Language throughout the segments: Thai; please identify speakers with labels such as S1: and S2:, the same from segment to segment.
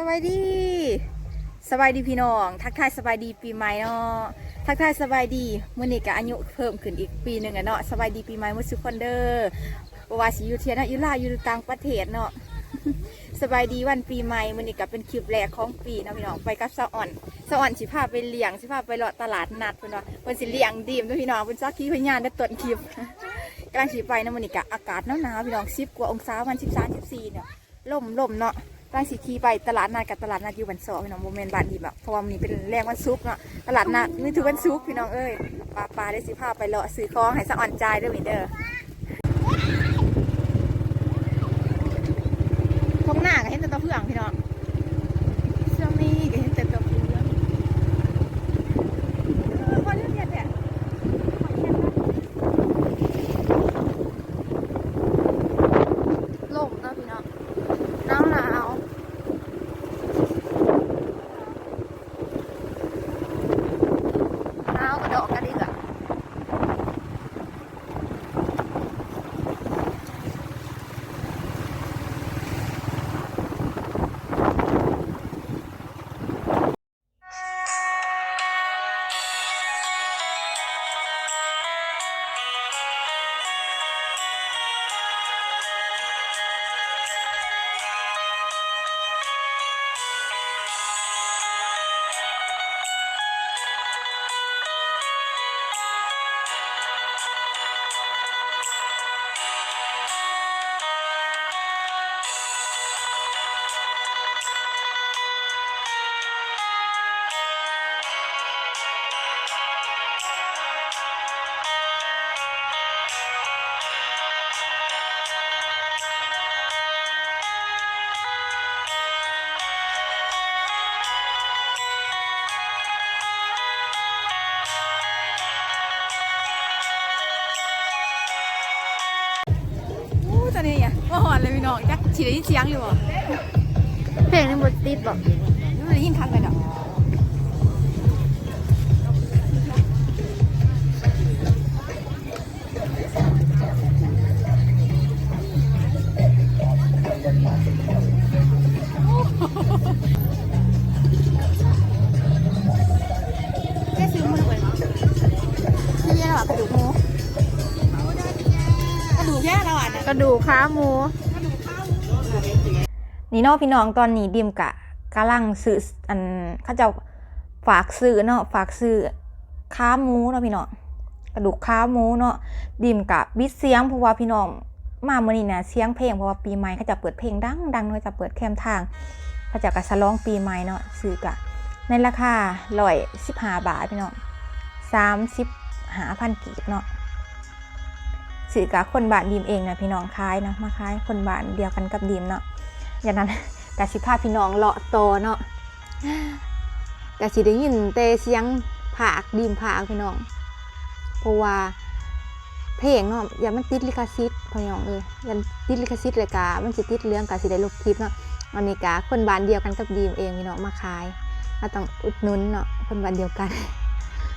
S1: สบายดีสบายดีพี่น้อง ทักทายสบายดีปีใหม่เนาะทักทายสบายดีมื่อนี้ก็อายุเพิ่มขึ้นอีกปีหนึ่งอะเนาะสบายดีปีใหม่มุสุกคนเด้อบ่ว่าสิยูเทียนะอยู่ลาอยู่ต่างประเทศเนาะสบายดีวันปีใหม่มื่อนี้ก็เป็นคลิปแรกของปีนะพี่น้องไปกับสวอ่อนสวอ่อนสิพาไปเลี้ยงสิพาไปเลาะตลาดนัดพิ่นว่าเพิ่นสิเลี้ยงดีมเนาะพี่น้องเพิ่นซักขี้พญานได้ต้นคลิปกำลังสิไปนะมื่อนี้ก็อากาศหนาวๆพี่น้อง10กว่าองศาวัน13 14เนี่ยลมลมเนาะ ตั้งสีคีไปตลาดนัดกับตลาดนัดอยู่วันเสาร์พี่น้องโมเมนต์บานดีแบบเพราะว่ามันเป็นแรงวันซุกร์เนาะตลาดนัดนี่ถือวันซุกร์พี่น้องเอ้ยปลาปลาได้สิพาไปเลาะซื้อของให้สะอ่อนใจด้อวินเดอร์ทงหน้าก็เห็นแต่ตัวเพื่องพี่น้อง ตอนนี้อะว่าหอนเลยพี่น้องจักฉีได้ยินเสียงอยู่บ่
S2: เพลงนี้บทติดบอก
S1: ไม่ได้ยินคักเลยดอกแค่ซื้อมือไปเนาะที่นี่เรากระดูกหมู กระเราอะ
S2: กระดูกขาหมู
S1: นี่นาะพี่น้องตอนนี้ดิมกะกำลังซื้ออันเขาจะฝากซื้อเนาะฝากซื้อขาหมูเนาะพี่น้องกระดูกขาหมูเนาะดิมกะบิดเสียงเพราะว่าพี่น้องมาเมื่อนี้นะเสียงเพลงเพราะว่าปีใหม่เขาจะเปิดเพลงดังดังเขาจะเปิดแคมทางเขาจะกระสลองปีใหม่เนาะซื้อกะในราคาร้อยสิบห้าบาทพี่น้องสามสิบหาพันกีบเนาะ ซื้อกะคนบาทดีมเองนะพี่น้องขายเนาะมาขายคนบาทเดียวกันกับดีมเนาะอย่างนั้นกะสิพาพี่น้องเลาะโตเนาะกะสิได้ยินแต่เสียงผากดีมผากพี่น้องเพราะว่าเพลงเนาะอย่ามันติดลิขสิทธิ์พี่น้องเอ้ยยันติดลิขสิทธิ์เลยกะมันสิติดเรื่องกะสิได้ลบคลิปเนาะอันนี้กะคนบ้านเดียวกันกับดีมเองพี่น้องมาขายก็ต้องอุดหนุนเนาะคนบ้านเดียวกัน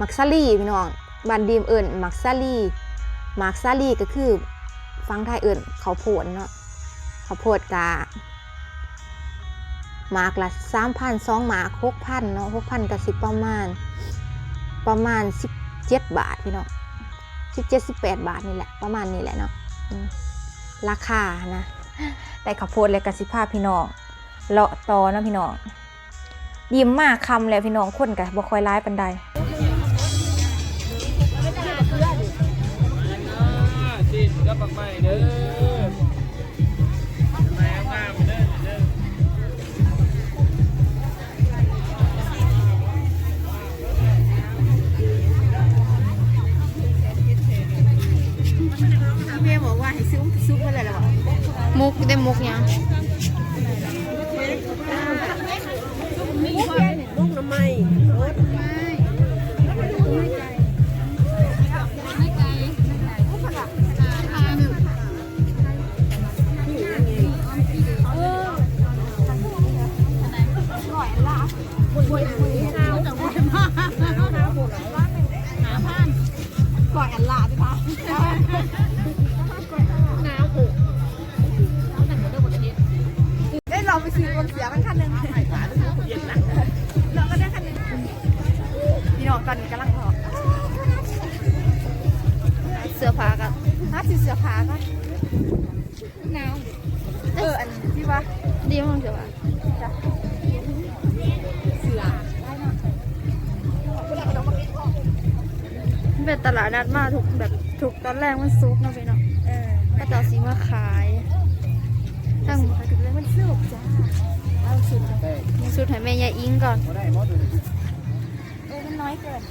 S1: มักซาลี่พี่น้องบ้านดีมเอิญมักซาลี่ มักซาลีก็คือฟังไทยเอิญเขาโพดเนาะเขาโพดกะหมากละสามพันสองหมากหกพันเนาะหกพันกับสิบประมาณ ประมาณสิบเจ็ดบาทพี่น้องสิบเจ็ดสิบแปดบาทนี่แหละประมาณนี้แหละเนาะราคานะแต่ข้าวโพดเลยกับสิภาพพี่น้องเลาะตอเนาะพี่น้องยิ้มมากคำแล้วพี่น้องคนกันบ่คอยร้ายปันใด
S3: จิ้นก็ปักใหม่เด้อแม่งามเด้อเด้อ
S1: เมียบอกว่าให้ซื้อซุปมาเลยหรอ
S2: มุกได้มุกยัง
S3: ก่
S1: อย
S2: แรกมันซุกเนาะพี่เนาะ
S1: เออ
S2: ก็จะเอาสิมาขายตั้ง
S1: ถึงเลยมันสุกจ้าเอาสุดจ้ะ
S2: มีสุดให้แม่ยายอิงก่อน
S1: เออมันน้อยเกิน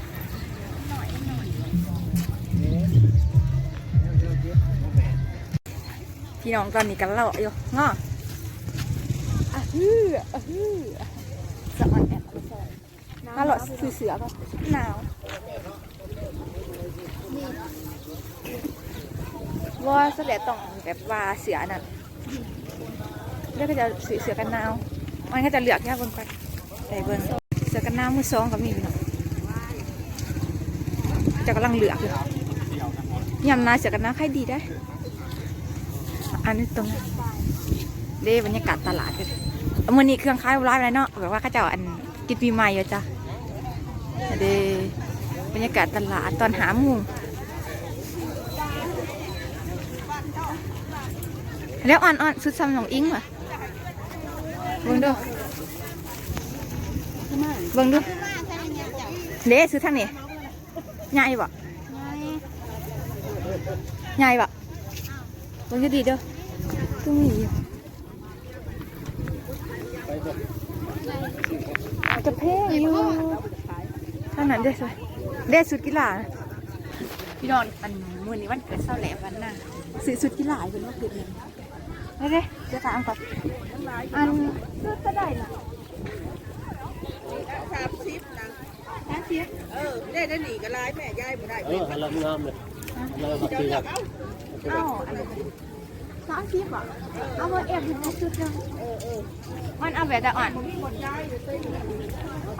S1: พี่น้องตอนนี้กันเลาะอยู่งออะฮืออะฮือสะอ่อนแอบมาเลยถ้าเราซื้อเสือก็หนาว ว่าเสด็จต้องแบบว่าเสือนั่นเลือกก็จะซื้อเสือกันหนาว มันก็จะเหลือกแค่บนกันแต่เบิ้งเสือกันหนาวมือสองก็มีพี่น้อจะกำลังเหลือกอยู่ยำนาเสือกันหนาวใครดีได้ อันนี้ตรงนั้นเด้บรรยากาศตลาดกันมื่อนี้เครื่องคล้ายร้ายอะไรเนาะแบบว่าเขาเจะอันกินปีใหม่อยู่จ้ะเด้บรรยากาศตลาดตอนหามุง แล้วอ่อนอ่อนสุดซ้ำของอิงว่ะเบิ่งดูเบิ่งดูเด้ซื้อทางนี้ใหญ่บ่ใหญ่บ่เบิ่งดูดีเด้อตรงนี้อยู่จะเพ่งอยู่เท่านั้นเด้อสวยเด้สุดกีฬาพี่นอนอันมื้อนี้วันเกิดเศร้าแหลมวันน่ะซื้อสุดกีฬาให้เป็นว่าเกิดเลย เด้เด้เดี๋ยวถามก่อน อันซื้อจะได้น่ะ
S4: สามสิบนะเออได้ได้หนีกันลายแม่ยายบ่ได้
S3: เออฮัลโหลงามเลยเราผักชีครับ
S1: เอ้าอันนี้สามสิบอะเอามาเอ็มถึงสุดยังมันเอาแบบจะอ่อน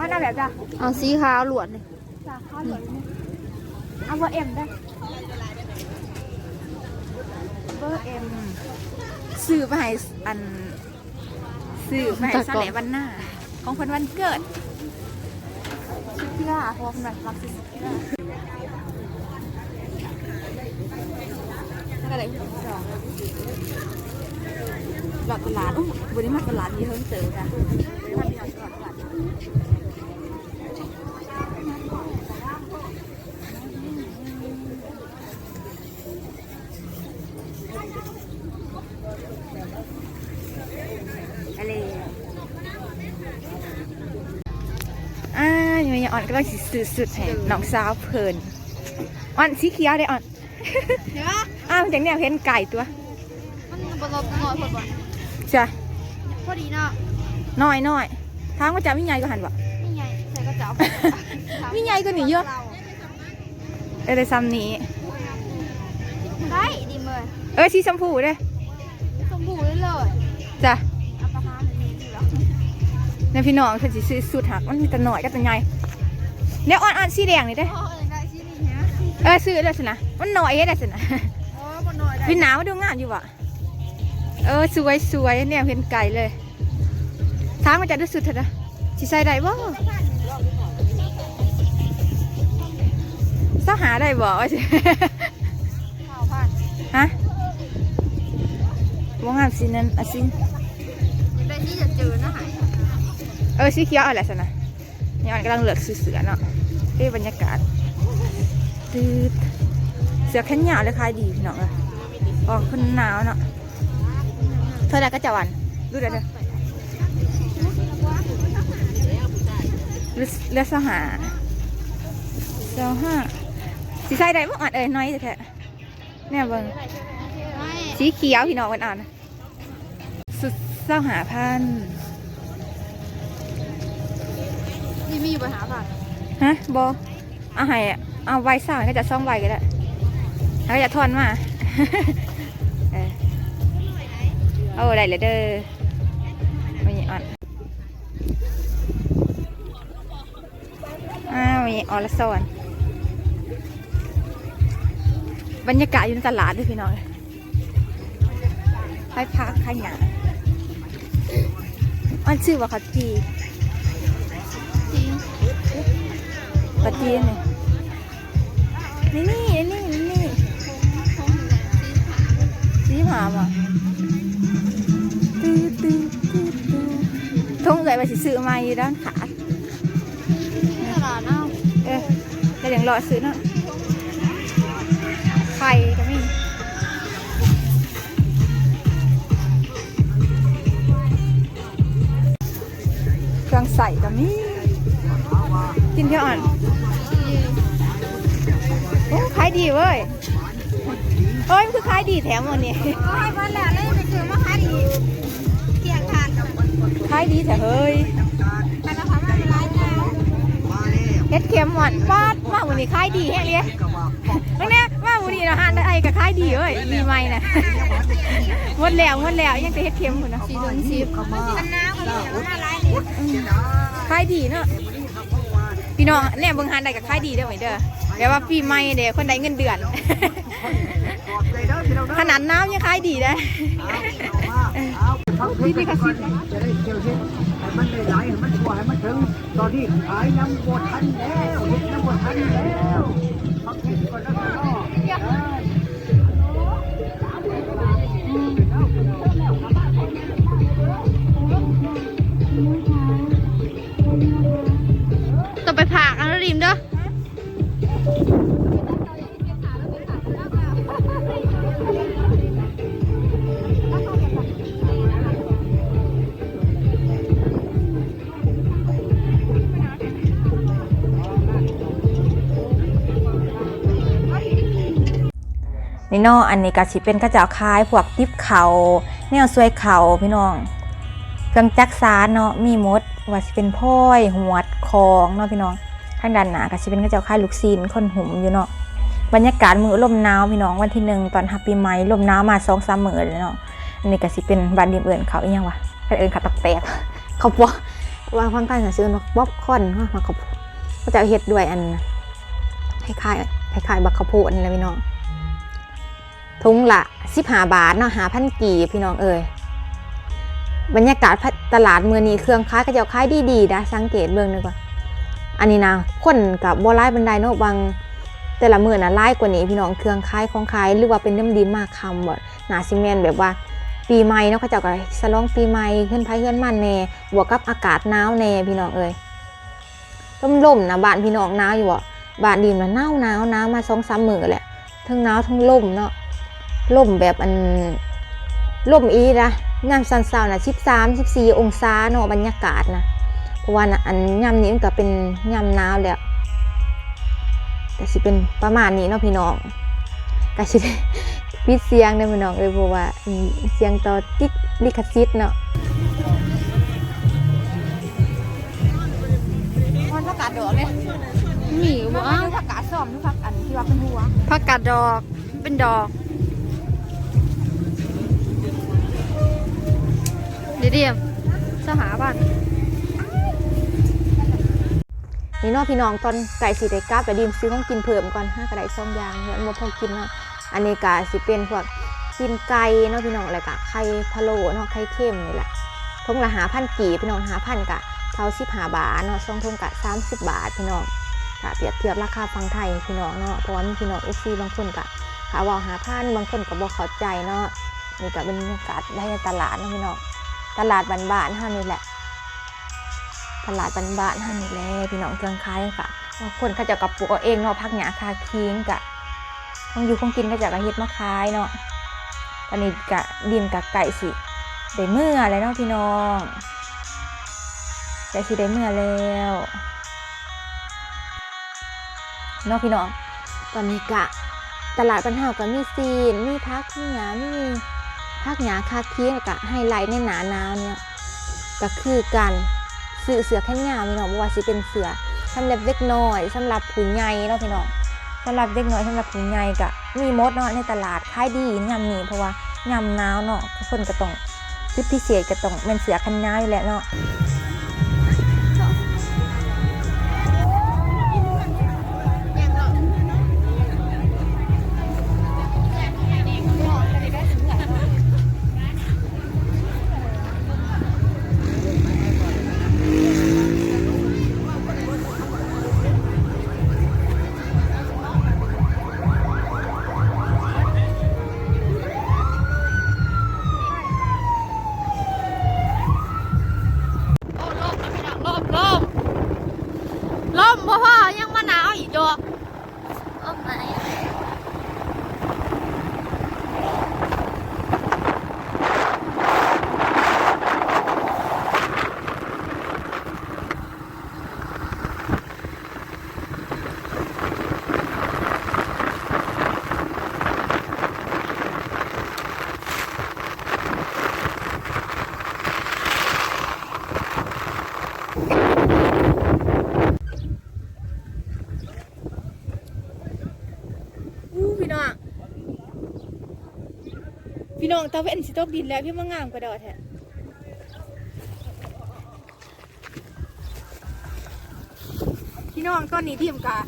S1: มันเอาแบบจะ
S2: เอาสีขาวหลวดนี่
S1: จะข้าวเหนียวเอาเบอร์เอ็มได้เบอร์เอ็ม ซื้อไปให้อันซื้อไปให้สเลวันหน้า ของคนวันเกิดชุดกีฬาเพราะว่าคนรักรักซื้อชุดกีฬาแล้วก็เลยสองหลอดตลาดอุ้ยบริมาตลาดนี้เพิ่มเติมจ้ะบริมาตลาดตลาด อะไรอ่า อยู่ยังอ่อนก็ต้องสิซื้อสุดให้น้องสาวเพลินอ่อนสีเขียวได้อ่อน
S2: เดี๋ยว
S1: อ้าวจากแนวเห็นไก่ตัว
S2: มันบลบน้อยพอดบ่
S1: จ้ะ
S2: พอดีเนาะ
S1: น้อยน้อยทางว่าจะมีใหญ่ก็หันบ่
S2: นี่ไงใส่กระเจ้า
S1: มีใหญ่ก็หนีเยอะเออเลยซ้ำนี้
S2: ได้ดีเลย
S1: เออสีชมพูเด้อ
S2: สมบูรณ์เลย
S1: จ้ะ
S2: เอาประทานนี้ดีแล้ว
S1: ในพี่น้องเพิ่นสิซื้อสุดหักมันมีแต่น้อยกับแต่ใหญ่ แล้วอ่อนอ่อนสีแดงนี่เด้อ
S2: โอ้ยได้ชิ้นนี้ฮะ
S1: เออซื้อได้สินะมันน้อยเฮ็ดได้สินะ
S2: โอ้บนน้อยได้
S1: พี่หนาวดูงามอยู่บ่เออสวยสวยเนี่ยเห็นไก่เลยทางมันจะดูสุดเถอะนะสิใส่ได้บ่เสาหาได้บ่ว่าสิ
S2: ข้าวผัด
S1: ฮะว่างามสินั้นอะสิ
S2: ยังได้ที่จะเจอนะหาย
S1: เออสีเขียวอะไรสินะ นี่มันกำลังเลือกซื้อเสือเนาะเอ้บรรยากาศตืดเสือแขนยาวเลยขายดีพี่น้องเลยออกคนหนาวเนาะเท่าไรก็จะวันดูเดี๋ยวเดี๋ยเลือดสหาเจ้าห้าสีใส่ได้บ่อ่อนเอ้ยน้อยแท้เนี่ยเบิ่งสีเขียวพี่น้องมันอ่านสุดเจ้าหาพัน
S2: มีปัญหาผัด
S1: ฮะบอเอาให้เอาใบสาวก็จะซ่อมใบก็ได้แล้วก็จะทอนมาเออเอาได้เลยเด้อไม่อ่อนอ้าวมีออลซอนบรรยากาศอยู่ในตลาดด้วยพี่น้องให้พักให้หยาอันชื่อว่าขาจี ปลาจีนนี่นี่นี่นี่นี่สีหามอะตื้อตื้อตื้อตื้อทงเลยว่าสิซื้อมาอยู่ด้านขา
S2: ตลาดเอ้า
S1: เออแต่อย่างรอซื้อเนาะ ดีเว้ยเอ้ยมันคือขายดีแถมวันนี้
S2: ก็ให้บ้านแหละเลยไปซื้อมาขายดีเที่ยงทานกับ
S1: ขายดีแถเฮ้ย
S2: ไปแล้วค่ะไม่เป็นไรจ้า
S1: เฮ็ดเค็มหวานปาดมาวันนี้ขายดีแฮงเลยตรงเนี้ยมาวันนี้นะฮะไอ้ก็ขายดีเว้ยมีไหมนะหมดแล้วหมดแล้วยังจะเฮ็ดเค็มอยู่นะ
S2: สีถึงสิบอันน้ำก็มีแต่ว่ามาหลายนี่
S1: ขายดีเนาะพี่น้องแน่เบิ่งหันได้ก็ขายดีเด้อไหมเด้อ แปลว่าปีใหม่เด้อคนได้เงินเดือน ขนาดน้ำยังขายดีได้พี่นี่กระซิบ
S5: จะได้เที่ยวเช็ดให้มันได้ไหลให้มันชัวให้มันถึง ตอนนี้ขายน้ำบดทันแล้วเห็ดน้ำบดทันแล้วพักเห็ดก่อนแล้วก็
S2: เนาะ
S1: อันนี้ก็สิเป็นกระเจ้าคายพวกติบเขาแนวซวยเขาพี่น้อง เครื่องจักสานเนาะมีมดว่าสิเป็นพ้อยหวดของเนาะพี่น้องข้างด้านหน้าก็สิเป็นกระเจ้าคายลูกซีนคนหุ่มอยู่เนาะบรรยากาศมือลมหนาวพี่น้องวันที่หนึ่งตอนฮับปีใหม่ลมหนาวมาสองสามมื้อเลยเนาะอันนี้ก็สิเป็นบ้านดิมเอิญเขาอีหยังวะเอิญเขาตักแตกเขาปอวางพังกันก็ซื้อเนาะบ๊อบคอนเนาะมาเขาก็จะเอาเฮ็ดด้วยอันคล้ายๆคล้ายๆบักข้าวโพดนี่แหละพี่น้อง ทุงละสิบหาบาทเนาะหาพันกี่พี่น้องเอ่ยบรรยากาศตลาดเมืองนี้เครื่องค้ายก็จะขายดีๆนะสังเกตเบิ่งดีกว่าอันนี้นะคนกับบ่ไล่บันไดเนาะบางแต่ละมือนะไล่กว่านี้พี่น้องเครื่องค้ายของขายหรือว่าเป็นน้ำดีมากคำบ่หนาซิเมนแบบว่าปีใหม่เนาะเขาเจ้าก็สลองปีใหม่ขึ้นไผขึ้นมันแน่บวกกับอากาศหนาวแน่พี่น้องเอ่ยล่มนะบ้านพี่น้องหนาวอยู่บ่บ้านดีมนะหนาวหนาวหนาวมาสองสามมือแหละทั้งหนาวทั้งล่มเนาะ ล่มแบบอันล่มอีนะยามซันเซานะสิบสามสิบสี่องศาเนาะบรรยากาศนะเพราะว่านะอันยามนี้มันก็เป็นยามหนาวแล้วแต่สิเป็นประมาณนี้เนาะพี่น้องก็สิได้ปิดเสียงได้อพี่น้องเอ้ยเพราะว่าอืมเสียงต่อติ๊กลิขสิทธิ์เนาะมันประกาศดอกเลย
S2: หนีบ่เอ้า
S1: ประกาศซ่อมทุกพักอันที่ว่าเป็นหัว
S2: ผักกาดดอกเป็นดอก เดี๋ยวเดียวสหาบ้าน
S1: นี่นาะพี่น้องตอนไก่สีได้กลับแต่ดีมซื้อของกินเพิ่มก่อนห้ากระไดซองยางเนี่ยมาพอกินเนาะอันนี้ก็สิเป็นพวกกินไก่เนาะพี่น้องอะไรกะไข่พะโล้เนาะไข่เค็มนี่แหละทงละหาพันกี่พี่น้องหาพันกะเท่าสิบหาบาทเนาะซองทงกะสามสิบบาทพี่น้องกะเปรียบเทียบราคาฟังไทยพี่น้องเนาะเพราะว่ามีพี่น้องเอซีบางคนกะหาว่าหาพันบางคนก็บ่เข้าใจเนาะนี่ก็เป็นบรรยากาศได้ในตลาดเนาะพี่น้อง ตลาดบ้านๆเท่านี้แหละ ตลาดบ้านๆท่านี่แหละพี่น้องเครื่องคายค่ะบาคนเขาจะกับปลูกเอาเองเนาะพักหยาคาคิงกะต้องอยู่คงกินก็จะกระเฮ็ดมาขายเนาะตอนนี้กะดิมกะไก่สิได้เมื่อแล้วเนาะพี่น้องไก่สิได้เมื่อแล้วเนาะพี่น้องตอนนี้กะตลาดบ้านเฮาก็มีซีนมีพักมีหยามี พักหยาคาคิงกะไฮไลท์ในหนาหนาวเนี่ยก็คือการซื้อเสือแค่ยาวพี่น้องบ่ว่าสิเป็นเสือสำหรับเด็กน้อยสำหรับผู้ใหญ่เนาะพี่น้องสำหรับเด็กน้อยสำหรับผู้ใหญ่กะมีมดเนาะในตลาดขายดียามนี้เพราะว่ายามหนาวเนาะคนก็ต้องพิเศษก็ต้องเป็นเสือคันยาวอยู่แล้วเนาะ มบ่พ่อยัง
S2: มาหนาวอีกดอะ
S1: น้องตะเวนสิตกดินแล้วพี่มางามกระโดดแท้พี่น้องตอนนี้ทีมกะ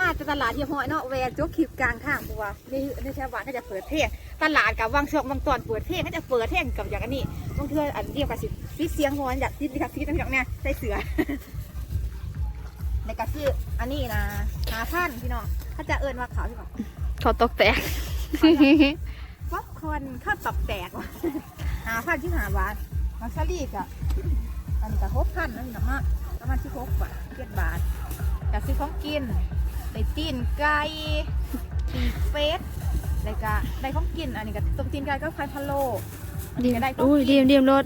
S1: มาจากตลาดเทียมหอยเนาะแวร์จกคลิปกลางทางเพราะว่ในในชาวบ้านเขาจะเปิดเพลงตลาดกับวางช่วงบางตอนเปิดเพลงเขาจะเปิดเพลงกับอย่างอันนี้บางเทื่ออันเดียวกับสิฟิเสียงฮอนอยากฟิดกับฟิดน้ำอย่างเนี้ยใส่เสือในกระซื้ออันนี้นะหาพันพี่น้องเขาจะเอิญว่าขาวพี่น้อง
S2: เขาตกแตก
S1: คอร์นข้าวตอกแตกว่ะหาพันที่หาบาทมาซาลีกะอันนี้ก็หกพันนั่นนะฮะประมาณที่หกบาทเจ็ดบาทอยากซื้อของกินได้ตีนไก่ปีกเป็ดได้กะได้ของกิน อันนี้ก็ต้มตีนไก่ก็ไข่พะโล้อัน
S2: ดี
S1: นี้ก็ได้ของ
S2: อุ้ย
S1: กิ
S2: ดี
S1: น
S2: มดีมรถ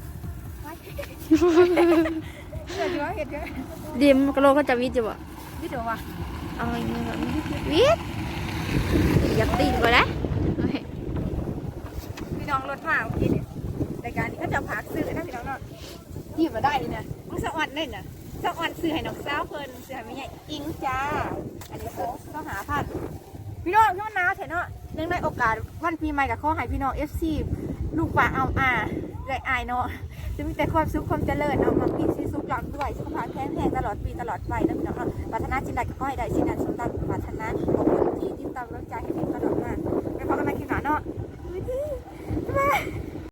S1: เดี๋ยวเดี๋ยวเห็ดเดี๋ยว
S2: ดีมกระโหลกเขาจะวิทย์อยู่บ่
S1: พี่เดี๋ยวว่ะ
S2: เอาอย่างนี้แบบวิทย์อยากตีนกว่านะเอาให้
S1: พี่น้องร ถมาเมื่อกี้เนี่ยรายการนี้ก็จะพักซื้อนะพี่น้องเนาะหยิบมาได้เลยนะมึงสะออนเลยนะสะออนซื้อให้น้องสาวเพิ่นซื้อให้แม่ใหญ่อิงจ้า อันนี้โค้ก็หาพันพี่น้องพี่น้องนาเถอะเนาะเนื่องในโอกาสวันปีใหม่กับข้อให้พี่น้องเอฟซีลูกป่าเอาอาได้อายเนาะจะมีแต่ความสุขความเจริญเนาะมันมีสีสุขหลังด้วยสุขภาพแข็งแรงตลอดปีตลอดไปนะพี่น้องเนาะปรารถนาสิ่งใดก็ขอให้ได้สิ่งนั้นสมดังปรารถนาขอบคุณที่ติดตามกำลังใจให้เป็นตลอดมาไปพบกันใหม่คลิปหน้าเนาะบ๊ายบาย Woo!